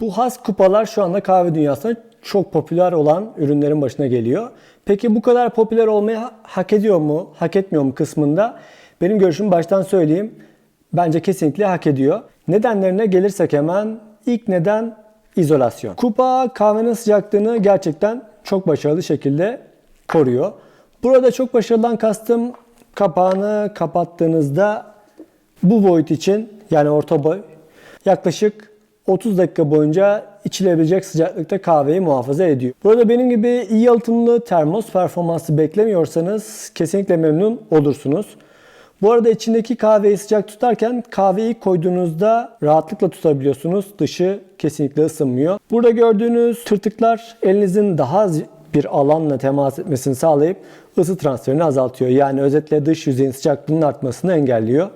Bu has kupalar şu anda kahve dünyasında çok popüler olan ürünlerin başına geliyor. Peki bu kadar popüler olmayı ha- hak ediyor mu, hak etmiyor mu kısmında benim görüşümü baştan söyleyeyim. Bence kesinlikle hak ediyor. Nedenlerine gelirsek hemen ilk neden izolasyon. Kupa kahvenin sıcaklığını gerçekten çok başarılı şekilde koruyor. Burada çok başarılıdan kastım kapağını kapattığınızda bu boyut için yani orta boy yaklaşık 30 dakika boyunca içilebilecek sıcaklıkta kahveyi muhafaza ediyor. Burada benim gibi iyi yalıtımlı termos performansı beklemiyorsanız kesinlikle memnun olursunuz. Bu arada içindeki kahveyi sıcak tutarken kahveyi koyduğunuzda rahatlıkla tutabiliyorsunuz. Dışı kesinlikle ısınmıyor. Burada gördüğünüz tırtıklar elinizin daha az bir alanla temas etmesini sağlayıp ısı transferini azaltıyor. Yani özetle dış yüzeyin sıcaklığının artmasını engelliyor.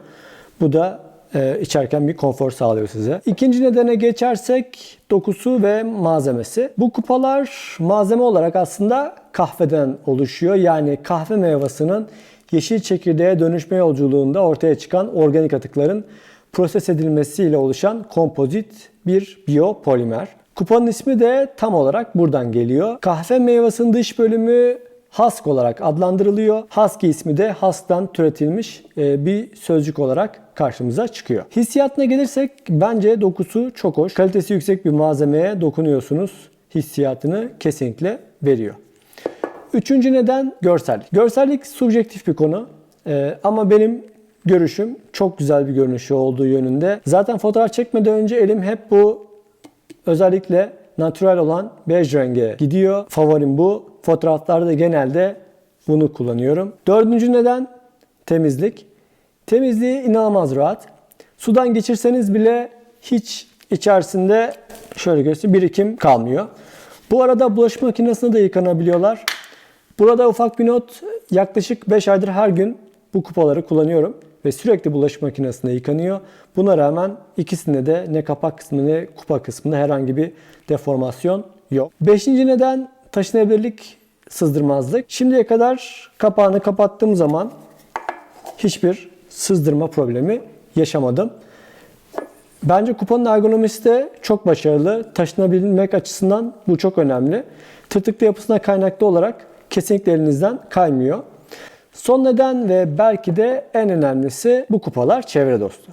Bu da e, içerken bir konfor sağlıyor size. İkinci nedene geçersek dokusu ve malzemesi. Bu kupalar malzeme olarak aslında kahveden oluşuyor. Yani kahve meyvasının yeşil çekirdeğe dönüşme yolculuğunda ortaya çıkan organik atıkların proses edilmesiyle oluşan kompozit bir biyopolimer. Kupanın ismi de tam olarak buradan geliyor. Kahve meyvasının dış bölümü Husk olarak adlandırılıyor. Husky ismi de Husk'tan türetilmiş e, bir sözcük olarak karşımıza çıkıyor. Hissiyatına gelirsek bence dokusu çok hoş. Kalitesi yüksek bir malzemeye dokunuyorsunuz. Hissiyatını kesinlikle veriyor. Üçüncü neden görsellik. Görsellik subjektif bir konu Ee, ama benim görüşüm çok güzel bir görünüşü olduğu yönünde. Zaten fotoğraf çekmeden önce elim hep bu özellikle natural olan bej renge gidiyor. Favorim bu. Fotoğraflarda da genelde bunu kullanıyorum. Dördüncü neden temizlik. Temizliği inanılmaz rahat. Sudan geçirseniz bile hiç içerisinde şöyle göstereyim birikim kalmıyor. Bu arada bulaşık makinesinde de yıkanabiliyorlar. Burada ufak bir not. Yaklaşık 5 aydır her gün bu kupaları kullanıyorum. Ve sürekli bulaşık makinesinde yıkanıyor. Buna rağmen ikisinde de ne kapak kısmı ne kupa kısmında herhangi bir deformasyon yok. Beşinci neden taşınabilirlik, sızdırmazlık. Şimdiye kadar kapağını kapattığım zaman hiçbir sızdırma problemi yaşamadım. Bence kupanın ergonomisi de çok başarılı. Taşınabilmek açısından bu çok önemli. Tırtıklı yapısına kaynaklı olarak kesinlikle elinizden kaymıyor. Son neden ve belki de en önemlisi bu kupalar çevre dostu.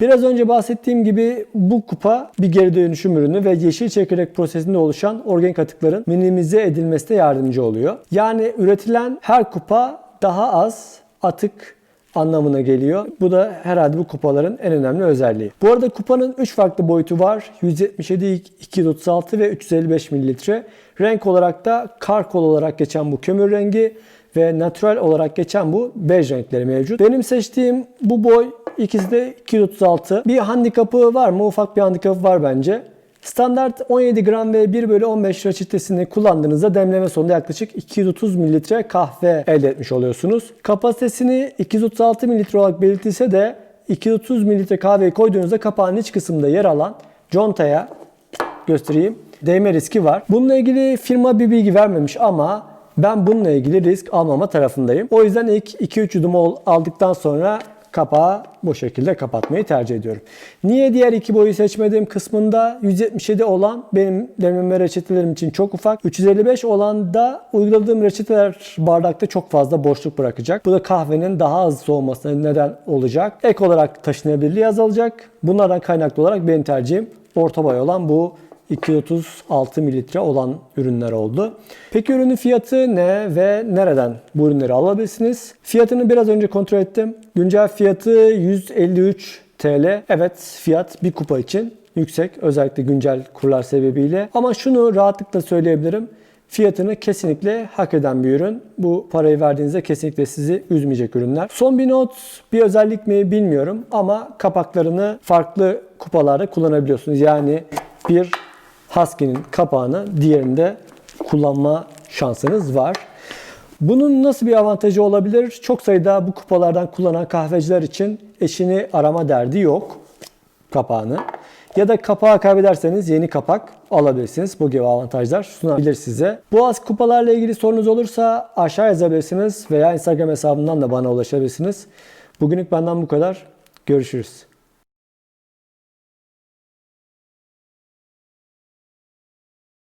Biraz önce bahsettiğim gibi bu kupa bir geri dönüşüm ürünü ve yeşil çekirdek prosesinde oluşan organik atıkların minimize edilmesine yardımcı oluyor. Yani üretilen her kupa daha az atık anlamına geliyor. Bu da herhalde bu kupaların en önemli özelliği. Bu arada kupanın 3 farklı boyutu var. 177, 236 ve 355 mililitre. Renk olarak da karkol olarak geçen bu kömür rengi ve natural olarak geçen bu bej renkleri mevcut. Benim seçtiğim bu boy ikisi de 236. Bir handikapı var mı? Ufak bir handikapı var bence. Standart 17 gram ve 1 bölü 15 reçetesini kullandığınızda demleme sonunda yaklaşık 230 mililitre kahve elde etmiş oluyorsunuz. Kapasitesini 236 mililitre olarak belirtilse de 230 mililitre kahveyi koyduğunuzda kapağın iç kısmında yer alan contaya göstereyim. Değme riski var. Bununla ilgili firma bir bilgi vermemiş ama ben bununla ilgili risk almama tarafındayım. O yüzden ilk 2-3 yudum aldıktan sonra kapağı bu şekilde kapatmayı tercih ediyorum. Niye diğer iki boyu seçmediğim kısmında 177 olan benim demleme reçetelerim için çok ufak. 355 olan da uyguladığım reçeteler bardakta çok fazla boşluk bırakacak. Bu da kahvenin daha az soğumasına neden olacak. Ek olarak taşınabilirliği azalacak. Bunlardan kaynaklı olarak benim tercihim orta boy olan bu 236 mililitre olan ürünler oldu. Peki ürünün fiyatı ne ve nereden bu ürünleri alabilirsiniz? Fiyatını biraz önce kontrol ettim. Güncel fiyatı 153 TL. Evet fiyat bir kupa için yüksek. Özellikle güncel kurlar sebebiyle. Ama şunu rahatlıkla söyleyebilirim. Fiyatını kesinlikle hak eden bir ürün. Bu parayı verdiğinizde kesinlikle sizi üzmeyecek ürünler. Son bir not, bir özellik mi bilmiyorum ama kapaklarını farklı kupalarda kullanabiliyorsunuz. Yani bir Husky'nin kapağını diğerinde kullanma şansınız var. Bunun nasıl bir avantajı olabilir? Çok sayıda bu kupalardan kullanan kahveciler için eşini arama derdi yok kapağını. Ya da kapağı kaybederseniz yeni kapak alabilirsiniz. Bu gibi avantajlar sunabilir size. Bu az kupalarla ilgili sorunuz olursa aşağı yazabilirsiniz veya Instagram hesabından da bana ulaşabilirsiniz. Bugünlük benden bu kadar. Görüşürüz.